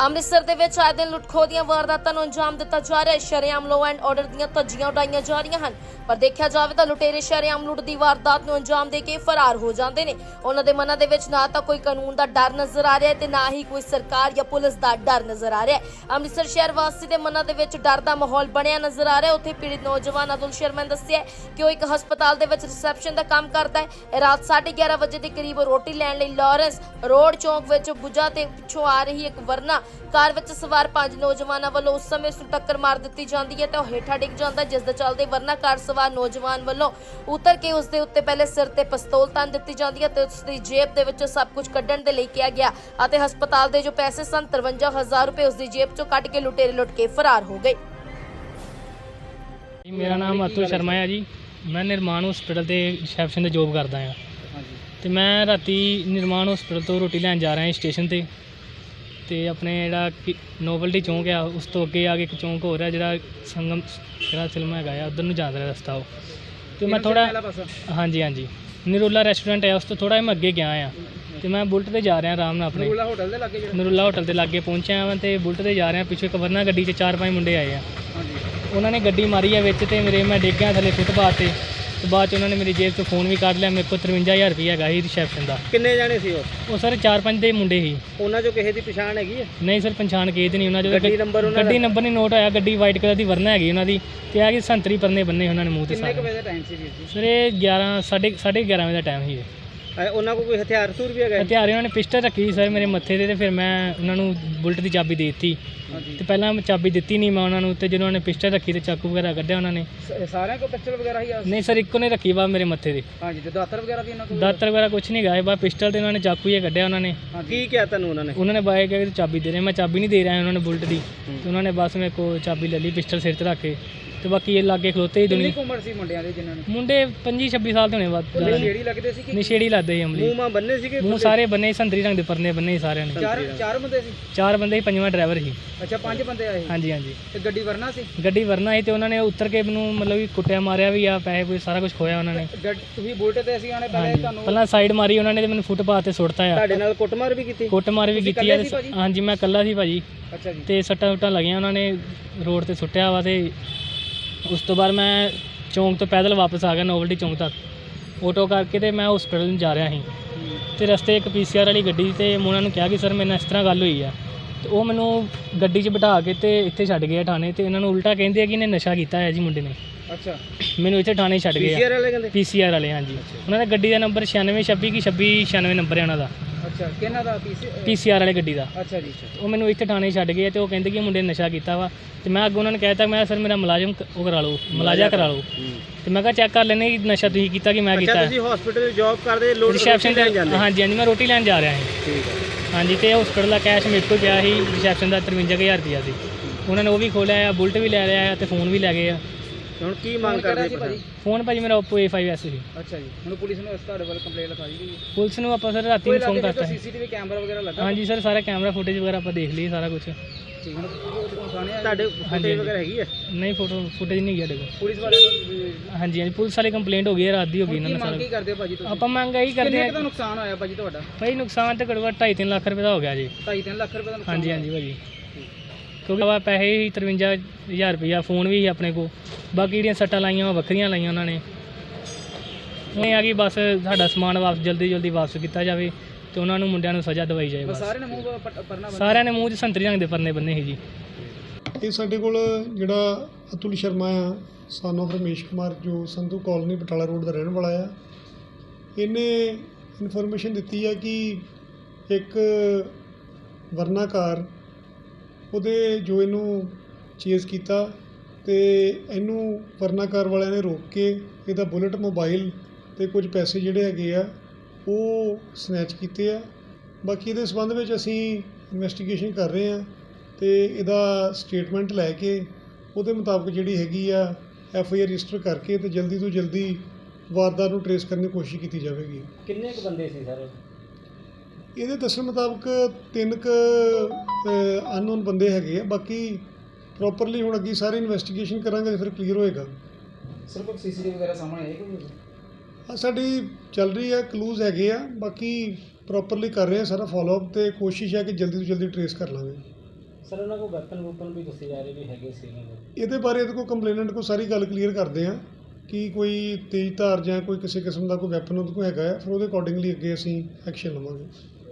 ਅੰਮ੍ਰਿਤਸਰ ਦੇ ਵਿੱਚ ਆਏ ਦਿਨ ਲੁੱਟਖੋ ਦੀਆਂ ਵਾਰਦਾਤਾਂ ਨੂੰ ਅੰਜਾਮ ਦਿੱਤਾ ਜਾ ਰਿਹਾ ਹੈ। ਸ਼ਰੇਆਮ ਲੋ ਐਂਡ ਆਰਡਰ ਦੀਆਂ ਧੱਜੀਆਂ ਉਡਾਈਆਂ ਜਾ ਰਹੀਆਂ ਹਨ। ਪਰ ਦੇਖਿਆ ਜਾਵੇ ਤਾਂ ਲੁਟੇਰੇ ਸ਼ਰੇਆਮ ਲੁੱਟ ਦੀ ਵਾਰਦਾਤ ਨੂੰ ਅੰਜਾਮ ਦੇ ਕੇ ਫਰਾਰ ਹੋ ਜਾਂਦੇ ਨੇ। ਉਹਨਾਂ ਦੇ ਮਨਾਂ ਦੇ ਵਿੱਚ ਨਾ ਤਾਂ ਕੋਈ ਕਾਨੂੰਨ ਦਾ ਡਰ ਨਜ਼ਰ ਆ ਰਿਹਾ ਹੈ ਤੇ ਨਾ ਹੀ ਕੋਈ ਸਰਕਾਰ ਜਾਂ ਪੁਲਿਸ ਦਾ ਡਰ ਨਜ਼ਰ ਆ ਰਿਹਾ ਹੈ। ਅੰਮ੍ਰਿਤਸਰ ਸ਼ਹਿਰ ਵਾਸੀ ਦੇ ਮਨਾਂ ਦੇ ਵਿੱਚ ਡਰ ਦਾ ਮਾਹੌਲ ਬਣਿਆ ਨਜ਼ਰ ਆ ਰਿਹਾ ਉੱਥੇ ਪੀੜਿਤ ਨੌਜਵਾਨ ਅਦੁਲ ਸ਼ਰਮਾ ਨੇ ਦੱਸਿਆ ਕਿ ਉਹ ਇੱਕ ਹਸਪਤਾਲ ਦੇ ਵਿੱਚ ਰਿਸੈਪਸ਼ਨ ਦਾ ਕੰਮ ਕਰਦਾ ਹੈ। ਇਹ ਰਾਤ 11:30 ਵਜੇ ਦੇ ਕਰੀਬ ਰੋਟੀ ਲੈਣ ਲਈ ਲਾਰੈਂਸ ਰੋਡ ਚੌਂਕ ਵਿੱਚ ਬੁੱਝਾ ਤੇ ਪਿੱਛੋਂ ਆ ਰਹੀ ਇੱਕ ਵਰਨਾ ਕਾਰ ਵਿੱਚ ਸਵਾਰ ਪੰਜ ਨੌਜਵਾਨਾਂ ਵੱਲੋਂ ਉਸ ਸਮੇਂ ਉਸ ਨੂੰ ਟੱਕਰ ਮਾਰ ਦਿੱਤੀ ਜਾਂਦੀ ਹੈ ਤੇ ਉਹ ਹੇਠਾਂ ਡਿੱਗ ਜਾਂਦਾ ਜਿਸ ਦੇ ਚੱਲਦੇ ਵਰਨਾ ਕਾਰ ਸਵਾਰ ਨੌਜਵਾਨ ਵੱਲੋਂ ਉਤਰ ਕੇ ਉਸ ਦੇ ਉੱਤੇ ਪਹਿਲੇ ਸਿਰ ਤੇ ਪਿਸਤੌਲ ਤਾਨ ਦਿੱਤੀ ਜਾਂਦੀ ਹੈ ਤੇ ਉਸ ਦੀ ਜੇਬ ਦੇ ਵਿੱਚੋਂ ਸਭ ਕੁਝ ਕੱਢਣ ਦੇ ਲਈ ਕਿਹਾ ਗਿਆ ਅਤੇ ਹਸਪਤਾਲ ਦੇ ਜੋ ਪੈਸੇ ਸਨ 53000 ਰੁਪਏ ਉਸ ਦੀ ਜੇਬ ਚੋਂ ਕੱਢ ਕੇ ਲੁਟੇਰੇ ਲੁੱਟ ਕੇ ਫਰਾਰ ਹੋ ਗਏ। ਜੀ ਮੇਰਾ ਨਾਮ ਅਤੁਲ ਸ਼ਰਮਾ ਹੈ ਜੀ। ਮੈਂ ਨਿਰਮਾਣ ਹਸਪੀਟਲ ਤੇ ਰਿਸੈਪਸ਼ਨ ਤੇ ਜੋਬ ਕਰਦਾ ਹਾਂ। ਤੇ ਮੈਂ ਰਾਤੀ ਨਿਰਮਾਣ ਹਸਪੀਟਲ ਤੋਂ ਰੋਟੀ ਲੈਣ ਜਾ ਰਿਹਾ ਹਾਂ ਸਟੇਸ਼ਨ ਤੇ। ਤੇ ਆਪਣੇ ਜਿਹੜਾ ਨੋਵਲਟੀ ਚੌਂਕ ਆ ਉਸ ਤੋਂ ਅੱਗੇ ਆ ਕੇ ਇੱਕ ਚੌਂਕ ਹੋ ਰਿਹਾ ਜਿਹੜਾ ਸੰਗਮ ਜਿਹੜਾ ਫਿਲਮ ਹੈਗਾ ਆ ਉਧਰ ਨੂੰ ਜਾਂਦਾ ਰਸਤਾ ਉਹ। ਤੇ ਮੈਂ ਥੋੜਾ ਹਾਂਜੀ ਹਾਂਜੀ। ਨਿਰੋਲਾ ਰੈਸਟੋਰੈਂਟ ਹੈ ਉਸ ਤੋਂ ਥੋੜਾ ਮੈਂ ਅੱਗੇ ਗਿਆ ਆ। ਤੇ ਮੈਂ ਬੁਲਟ ਤੇ ਜਾ ਰਿਹਾ ਆਰਾਮ ਨਾਲ ਆਪਣੇ। ਨਿਰੂਲਾ ਹੋਟਲ ਦੇ ਲੱਗੇ ਨਰੁੱਲਾ ਹੋਟਲ ਦੇ ਲਾਗੇ ਪਹੁੰਚਿਆ ਵਾਂ ਤੇ ਬੁਲਟ ਤੇ ਜਾ ਰਿਹਾ ਪਿੱਛੇ ਇੱਕ ਵਰਨਾ ਗੱਡੀ 'ਚ ਚਾਰ ਪੰਜ ਮੁੰਡੇ ਆਏ ਆ। ਹਾਂਜੀ। ਉਹਨਾਂ ਨੇ ਗੱਡੀ ਮਾਰੀ ਆ ਵਿੱਚ ਤੇ ਮੇਰੇ ਮੈਂ ਡਿੱਗ ਗਿਆ ਥੱਲੇ ਫੁੱਟਪਾਥ ਤੇ। ਤੇ ਬਾਅਦ ਚ ਉਹਨਾਂ ਨੇ ਮੇਰੀ ਜੇਬ ਤੋਂ ਫੋਨ ਵੀ ਕੱਢ ਲਿਆ ਮੇਰੇ ਕੋਲ 53000 ਰੁਪਏ ਹੈਗਾ ਸੀ ਰਿਸੈਪਸ਼ਨ ਦਾ। ਕਿੰਨੇ ਜਾਣੇ ਸੀ ਉਹ? ਉਹ ਸਰ ਚਾਰ ਪੰਜ ਦੇ ਮੁੰਡੇ ਸੀ। ਉਹਨਾਂ ਚੋਂ ਕਿਸੇ ਦੀ ਪਛਾਣ ਹੈਗੀ ਹੈ ਨਹੀਂ ਸਰ ਪਛਾਣ ਕੇ ਨਹੀਂ ਉਹਨਾਂ ਜੋ ਗੱਡੀ ਨੰਬਰ ਉਹਨਾਂ ਗੱਡੀ ਨੰਬਰ ਨਹੀਂ ਨੋਟ ਹੋਇਆ ਗੱਡੀ ਵਾਈਟ ਕਲਰ ਦੀ ਵਰਨਾ ਹੈਗੀ ਉਹਨਾਂ ਦੀ ਤੇ ਆ ਕਿ ਸੰਤਰੀ ਪਰਨੇ ਬੰਨੇ ਉਹਨਾਂ ਨੇ ਮੂੰਹ ਤੇ ਕਿੰਨੇ ਕੁ ਸਾਰੇ। ਵਜੇ ਦਾ ਟਾਈਮ ਸੀ ਵੀਰ ਜੀ? ਸਰ ਇਹ 11 ਸਾਢੇ ਸਾਢੇ 11 ਵਜੇ ਦਾ ਟਾਈਮ ਸੀ ਇਹ। ਅਹ ਉਹਨਾਂ ਕੋਲ ਕੋਈ ਹਥਿਆਰ ਹਥੂਰ ਵੀ ਹੈਗਾ ਹਥਿਆਰ ਉਹਨਾਂ ਨੇ ਪਿਸਟਲ ਰੱਖੀ ਸੀ ਸਰ ਮੇਰੇ ਮੱਥੇ ਤੇ ਤੇ ਫਿਰ ਮੈਂ ਉਹਨਾਂ ਨੂੰ ਬੁਲਟ ਦੀ ਚਾਬੀ ਦੇ ਦਿੱਤੀ। ਹਾਂਜੀ। ਤੇ ਪਹਿਲਾਂ ਮੈਂ ਚਾਬੀ ਦਿੱਤੀ ਨਹੀਂ ਮੈਂ ਉਹਨਾਂ ਨੂੰ ਤੇ ਜਦੋਂ ਉਹਨਾਂ ਨੇ ਪਿਸਟਲ ਰੱਖੀ ਤੇ ਚਾਕੂ ਵਗੈਰਾ ਕੱਢਿਆ ਉਹਨਾਂ ਨੇ। ਸ- ਸਾਰਿਆਂ ਕੋਲ ਪਿਸਟਲ ਵਗੈਰਾ ਹੀ ਆ? ਨਹੀਂ ਸਰ ਇੱਕੋ ਨੇ ਰੱਖੀ ਵਾ ਮੇਰੇ ਮੱਥੇ ਤੇ। ਹਾਂਜੀ ਤੇ ਦਾਤਰ ਵਗੈਰਾ ਵੀ ਇਹਨਾਂ ਕੋਲ? ਦਾਤਰ ਵਗੈਰਾ ਕੁਝ ਨਹੀਂ ਗਾਏ ਬਾ ਪਿਸਟਲ ਤੇ ਉਹਨਾਂ ਨੇ ਚਾਕੂ ਹੀ ਕੱਢਿਆ ਉਹਨਾਂ ਨੇ। ਕੀ ਕਿਹਾ ਤੁਹਾਨੂੰ ਉਹਨਾਂ ਨੇ? ਉਹਨਾਂ ਨੇ ਬਾਏ ਕਿਹਾ ਕਿ ਚਾਬੀ ਦੇ ਦੇ ਮੈਂ ਚਾਬੀ ਨਹੀਂ ਦੇ ਰਿਹਾ ਉਹਨਾਂ ਨੇ ਬੁਲਟ ਦੀ। ਤੇ ਉਹਨਾਂ ਨੇ ਬਸ ਮੇਰੇ ਕੋਲ ਚਾਬੀ ਲੈ ਲਈ ਪਿਸਟਲ ਸਿਰ ਤੇ ਰੱਖ ਕੇ। ਤੇ ਬਾਕੀ ਇਹ ਲਾਗੇ ਖਲੋਤੇ ਹੀ ਕਿੰਨੀ ਦੁਨੀਆ। ਕੁ ਉਮਰ ਸੀ ਮੁੰਡਿਆਂ ਦੀ ਜਿਨ੍ਹਾਂ ਨੇ ਮੁੰਡੇ 25 26 ਸਾਲ ਦੇ ਹੋਣੇ ਬਾਅਦ ਨਸ਼ੇੜੀ ਲੱਗਦੇ ਸੀ ਕਿ ਨਸ਼ੇੜੀ ਲਾਦੇ ਸੀ ਅਮਲੀ। ਮੂੰਹ ਮਾਂ ਬੰਨੇ ਸੀਗੇ ਮੂੰਹ ਸਾਰੇ ਬੰਨੇ ਸੀ, ਸੰਤਰੀ ਰੰਗ ਦੇ ਪਰਨੇ ਬੰਨੇ ਸੀ ਸਾਰਿਆਂ ਨੇ ਚਾਰ ਚਾਰ ਬੰਦੇ ਸੀ? ਚਾਰ ਬੰਦੇ ਸੀ ਪੰਜਵਾਂ ਡਰਾਈਵਰ ਸੀ। ਅੱਛਾ ਪੰਜ ਬੰਦੇ ਆਏ। ਹਾਂਜੀ ਹਾਂਜੀ। ਤੇ ਗੱਡੀ ਵਰਨਾ ਸੀ? ਗੱਡੀ ਵਰਨਾ ਸੀ ਤੇ ਉਹਨਾਂ ਨੇ ਉੱਤਰ ਕੇ ਮੈਨੂੰ ਮਤਲਬ ਕਿ ਕੁੱਟਿਆ ਮਾਰਿਆ ਵੀ ਆ ਪੈਸੇ ਕੋਈ ਸਾਰਾ ਕੁਝ ਖੋਇਆ ਉਹਨਾਂ ਨੇ। ਗੱਡ- ਤੁਸੀਂ ਬੁਲਟ ਤੇ ਅਸੀਂ ਆਣੇ ਪਹਿਲੇ ਹਾਂਜੀ। ਤੁਹਾਨੂੰ ਪਹਿਲਾਂ ਸਾਈਡ ਮਾਰੀ ਉਹਨਾਂ ਨੇ ਤੇ ਮੈਨੂੰ ਫੁੱਟਪਾਥ ਤੇ ਸੁੱਟਤਾ ਆ। ਤੁਹਾਡੇ ਨਾਲ ਕੁੱਟਮਾਰ ਵੀ ਕੀਤੀ? ਕੁੱਟ ਮਾਰ ਵੀ ਤੁਸੀਂ ਕੀਤੀ ਆ ਇਕੱਲੇ ਸੀ ਭਾਜੀ? ਹਾਂਜੀ ਮੈਂ ਇਕੱਲਾ ਸੀ ਭਾਜੀ। ਅੱਛਾ ਜੀ। ਤੇ ਸੱਟਾਂ ਸੁੱਟਾਂ ਲੱਗੀਆਂ ਉਹਨਾਂ ਨੇ ਰੋਡ ਤੇ ਸੁੱਟਿਆ ਵਾ ਤੇ ਉਸ ਤੋਂ ਬਾਅਦ ਮੈਂ ਚੌਂਕ ਤੋਂ ਪੈਦਲ ਵਾਪਸ ਆ ਗਿਆ ਨੋਵਲਟੀ ਚੌਂਕ ਤੱਕ। ਆਟੋ ਕਰਕੇ ਤੇ ਮੈਂ ਹਸਪੀਟਲ ਨੂੰ ਜਾ ਰਿਹਾ ਸੀ। ਤੇ ਰਸਤੇ ਇੱਕ ਪੀਸੀਆਰ ਵਾਲੀ ਗੱਡੀ ਤੇ ਮੈਂ ਉਹਨਾਂ ਨੂੰ ਕਿਹਾ ਕਿ ਸਰ ਮੇਰੇ ਨਾਲ ਇਸ ਤਰ੍ਹਾਂ ਗੱਲ ਹੋਈ ਆ। ਤੇ ਉਹ ਮੈਨੂੰ ਗੱਡੀ 'ਚ ਬਿਠਾ ਕੇ ਤੇ ਇੱਥੇ ਛੱਡ ਗਏ ਆ ਥਾਣੇ ਤੇ ਇਹਨਾਂ ਨੂੰ ਉਲਟਾ ਕਹਿੰਦੇ ਆ ਕਿ ਇਹਨੇ ਨਸ਼ਾ ਕੀਤਾ ਹੈ ਜੀ ਮੁੰਡੇ ਨੇ। ਅੱਛਾ। ਮੈਨੂੰ ਇੱਥੇ ਥਾਣੇ ਛੱਡ ਗਏ ਆ। ਪੀਸੀਆਰ ਵਾਲੇ ਕਹਿੰਦੇ? ਪੀਸੀਆਰ ਵਾਲੇ ਹਾਂਜੀ। ਉਹਨਾਂ ਦਾ ਗੱਡੀ ਦਾ ਨੰਬਰ 9626 ਕੀ 2696 ਨੰਬਰ ਹੈ ਉਹਨਾਂ ਦਾ। ਅੱਛਾ ਕਿਹਨਾਂ ਦਾ ਪੀਸੀ ਪੀਸੀਆਰ ਵਾਲੇ ਗੱਡੀ ਦਾ। ਅੱਛਾ ਜੀ ਅੱਛਾ ਉਹ ਮੈਨੂੰ ਇੱਥੇ ਥਾਣੇ ਛੱਡ ਗਏ ਤੇ ਉਹ ਕਹਿੰਦੇ ਕਿ ਮੁੰਡੇ ਨੇ ਨਸ਼ਾ ਕੀਤਾ ਵਾ। ਤੇ ਮੈਂ ਅੱਗੇ ਉਹਨਾਂ ਨੂੰ ਕਹਿਤਾ ਮੈਂ ਸਰ ਮੇਰਾ ਮੁਲਾਜ਼ਮ ਕ- ਉਹ ਕਰਾ ਲਓ ਮੁਲਾਜ਼ਾ ਕਰਾ ਲਓ। ਤੇ ਮੈਂ ਕਿਹਾ ਚੈੱਕ ਕਰ ਲੈਣੇ ਕਿ ਨਸ਼ਾ ਤੁਸੀਂ ਕੀਤਾ ਕਿ ਮੈਂ ਅੱਛਾ ਕੀਤਾ ਤੁਸੀਂ ਹਸਪੀਟਲ ਜੌਬ ਕਰਦੇ ਲੋਡ ਰਿਸੈਪਸ਼ਨ ਤੇ ਜਾਂਦੇ। ਹਾਂਜੀ ਹਾਂਜੀ ਮੈਂ ਰੋਟੀ ਲੈਣ ਜਾ ਰਿਹਾ ਸੀ ਠੀਕ ਹੈ ਹਾਂਜੀ ਤੇ ਹਸਪੀਟਲ ਦਾ ਕੈਸ਼ ਮੇਰੇ ਕੋਲ ਪਿਆ ਸੀ ਰਿਸੈਪਸ਼ਨ ਦਾ 53000 ਰੁਪਇਆ ਸੀ। ਉਹਨਾਂ ਨੇ ਉਹ ਵੀ ਖੋਲਿਆ ਆ ਬੁਲਟ ਵੀ ਲੈ ਲਿਆ ਆ ਤੇ ਫੋਨ ਵੀ ਲੈ ਗਏ ਆ। ਹੁਣ ਕੀ ਮੰਗ ਕਰਦੇ ਭਾਜੀ? ਫੋਨ ਭਾਜੀ ਮੇਰਾ Oppo A5s ਸੀ। ਅੱਛਾ ਜੀ। ਹੁਣ ਪੁਲਿਸ ਨੂੰ ਇਸ ਤੁਹਾਡੇ ਵੱਲ ਕੰਪਲੇਂਟ ਲਿਖਾਈ ਗਈ ਹੈ? ਪੁਲਿਸ ਨੂੰ ਆਪਾਂ ਸਰ ਰਾਤੀ ਕੋਈ ਨੂੰ ਫੋਨ ਲੱਗੇ ਕਰਤਾ ਹੈ। ਸੀਸੀਟੀਵੀ ਕੈਮਰਾ ਵਗੈਰਾ ਲੱਗਾ? ਹਾਂਜੀ ਸਰ ਸਾਰਾ ਕੈਮਰਾ ਫੁਟੇਜ ਵਗੈਰਾ ਆਪਾਂ ਦੇਖ ਲਈ ਸਾਰਾ ਕੁਝ ਠੀਕ ਹੁਣ ਤੁਹਾਡੇ ਫੋਟੋ। ਵਗੈਰਾ ਹੈਗੀ ਹੈ? ਨਹੀਂ ਫੋਟੋ ਫੁਟੇਜ ਨਹੀਂ ਗਿਆ ਦੇਖੋ ਪੁਲਿਸ ਵਾਲੇ ਨੂੰ ਹਾਂਜੀ ਹਾਂਜੀ ਪੁਲਿਸ ਵਾਲੀ ਕੰਪਲੇਂਟ ਹੋ ਗਈ ਹੈ ਰਾਤ ਦੀ ਹੋ ਗਈ ਇਹਨਾਂ ਕੀ ਨੇ ਮੰਗ ਸਾਰਾ ਕੀ ਕਰਦੇ ਹੋ ਭਾਜੀ ਤੁਸੀਂ? ਆਪਾਂ ਮੰਗ ਇਹੀ ਕਰਦੇ ਆ ਨੁਕਸਾਨ ਹੋਇਆ ਭਾਜੀ ਤੁਹਾਡਾ? ਭਾਈ ਨੁਕਸਾਨ ਤੇ ਘੱਟੋ ਘੱਟ 2.5 ਲੱਖ ਰੁਪਏ ਦਾ ਹੋ ਗਿਆ ਜੀ। 2.5 ਲੱਖ ਰੁਪਏ ਦਾ ਨੁਕਸਾਨ ਹਾਂਜੀ ਹਾਂਜੀ ਭਾਜੀ। ਕਿਉਂਕਿ ਵਾ ਪੈਸੇ ਹੀ 53000 ਰੁਪਇਆ ਫੋਨ ਵੀ ਸੀ ਆਪਣੇ ਕੋਲ। ਬਾਕੀ ਜਿਹੜੀਆਂ ਸੱਟਾਂ ਲਾਈਆਂ ਉਹ ਵੱਖਰੀਆਂ ਲਾਈਆਂ ਉਹਨਾਂ ਨੇ। ਇਹ ਆ ਕਿ ਬਸ ਸਾਡਾ ਸਮਾਨ ਵਾਪਸ ਜਲਦੀ ਜਲਦੀ ਵਾਪਸ ਕੀਤਾ ਜਾਵੇ ਤੇ ਉਹਨਾਂ ਨੂੰ ਮੁੰਡਿਆਂ ਨੂੰ ਸਜ਼ਾ ਦਵਾਈ ਜਾਏ ਬਸ। ਬਸ ਸਾਰੇ ਨੇ ਮੂੰਹ ਪਰਨਾ। ਸਾਰਿਆਂ ਨੇ ਮੂੰਹ 'ਚ ਸੰਤਰੀ ਰੰਗ ਦੇ ਪਰਨੇ ਬੰਨੇ ਸੀ ਜੀ। ਇਹ ਸਾਡੇ ਕੋਲ ਜਿਹੜਾ ਅਤੁਲ ਸ਼ਰਮਾ ਆ ਸਨ of ਰਮੇਸ਼ ਕੁਮਾਰ ਜੋ ਸੰਧੂ ਕਾਲੋਨੀ ਬਟਾਲਾ ਰੋਡ ਦਾ ਰਹਿਣ ਵਾਲਾ ਆ ਇਹਨੇ ਇਨਫੋਰਮੇਸ਼ਨ ਦਿੱਤੀ ਆ ਕਿ ਇੱਕ ਵਰਨਾਕਾਰ ਉਹਦੇ ਜੋ ਇਹਨੂੰ ਚੇਜ਼ ਕੀਤਾ ਅਤੇ ਇਹਨੂੰ ਵਰਨਾਕਾਰ ਵਾਲਿਆਂ ਨੇ ਰੋਕ ਕੇ ਇਹਦਾ ਬੁਲਟ ਮੋਬਾਈਲ ਅਤੇ ਕੁਝ ਪੈਸੇ ਜਿਹੜੇ ਹੈਗੇ ਆ, ਉਹ ਸਨੈਚ ਕੀਤੇ ਆ। ਬਾਕੀ ਇਹਦੇ ਸੰਬੰਧ ਵਿੱਚ ਅਸੀਂ ਇਨਵੈਸਟੀਗੇਸ਼ਨ ਕਰ ਰਹੇ ਹਾਂ ਅਤੇ ਇਹਦਾ ਸਟੇਟਮੈਂਟ ਲੈ ਕੇ ਉਹਦੇ ਮੁਤਾਬਕ ਜਿਹੜੀ ਹੈਗੀ ਆ ਐਫ ਆਈ ਆਰ ਰਜਿਸਟਰ ਕਰਕੇ ਤੇ ਜਲਦੀ ਤੋਂ ਜਲਦੀ ਵਾਰਦਾਤ ਨੂੰ ਟਰੇਸ ਕਰਨ ਦੀ ਕੋਸ਼ਿਸ਼ ਕੀਤੀ ਜਾਵੇਗੀ। ਕਿੰਨੇ ਕੁ ਬੰਦੇ ਸੀ ਸਰ? ਇਹਦੇ ਦੱਸਣ ਮੁਤਾਬਕ ਤਿੰਨ ਕ ਅਨਨੋਨ ਬੰਦੇ ਹੈਗੇ ਆ। ਬਾਕੀ ਪ੍ਰੋਪਰਲੀ ਹੁਣ ਅੱਗੇ ਸਾਰੀ ਇਨਵੈਸਟੀਗੇਸ਼ਨ ਕਰਾਂਗੇ ਤੇ ਫਿਰ ਕਲੀਅਰ ਹੋਏਗਾ। ਸਰ ਕੋਈ ਸੀਸੀਟੀਵੀ ਵਗੈਰਾ ਸਾਹਮਣੇ ਆਏ ਕੋਈ? ਆ ਸਾਡੀ ਚੱਲ ਰਹੀ ਹੈ ਕਲੂਜ਼ ਹੈਗੇ ਆ। ਬਾਕੀ ਪ੍ਰੋਪਰਲੀ ਕਰ ਰਹੇ ਆ ਸਾਰਾ ਫਾਲੋ ਅਪ ਤੇ ਕੋਸ਼ਿਸ਼ ਹੈ ਕਿ ਜਲਦੀ ਤੋਂ ਜਲਦੀ ਟਰੇਸ ਕਰ ਲਾਂਗੇ। ਸਰ ਉਹਨਾਂ ਕੋਲ ਵੈਪਨ ਵੂਪਨ ਵੀ ਦੱਸੇ ਜਾ ਰਹੇ ਵੀ ਹੈਗੇ ਸੀ ਇਹਦੇ ਬਾਰੇ ਇਹਦੇ ਕੋਲ ਕੰਪਲੇਨੈਂਟ ਕੋਲ ਸਾਰੀ ਗੱਲ ਕਲੀਅਰ ਕਰਦੇ ਆ ਕਿ ਕੋਈ ਤੇਜ਼ ਧਾਰ ਜਾਂ ਕੋਈ ਕਿਸੇ ਕਿਸਮ ਦਾ ਕੋਈ ਵੈਪਨ ਉਹਦੇ ਕੋਲ ਹੈਗਾ ਹੈ ਫਿਰ ਉਹਦੇ ਅਕੋਰਡਿੰਗਲੀ ਅੱਗੇ ਅਸੀਂ ਐਕਸ਼ਨ ਲਵਾਂਗੇ।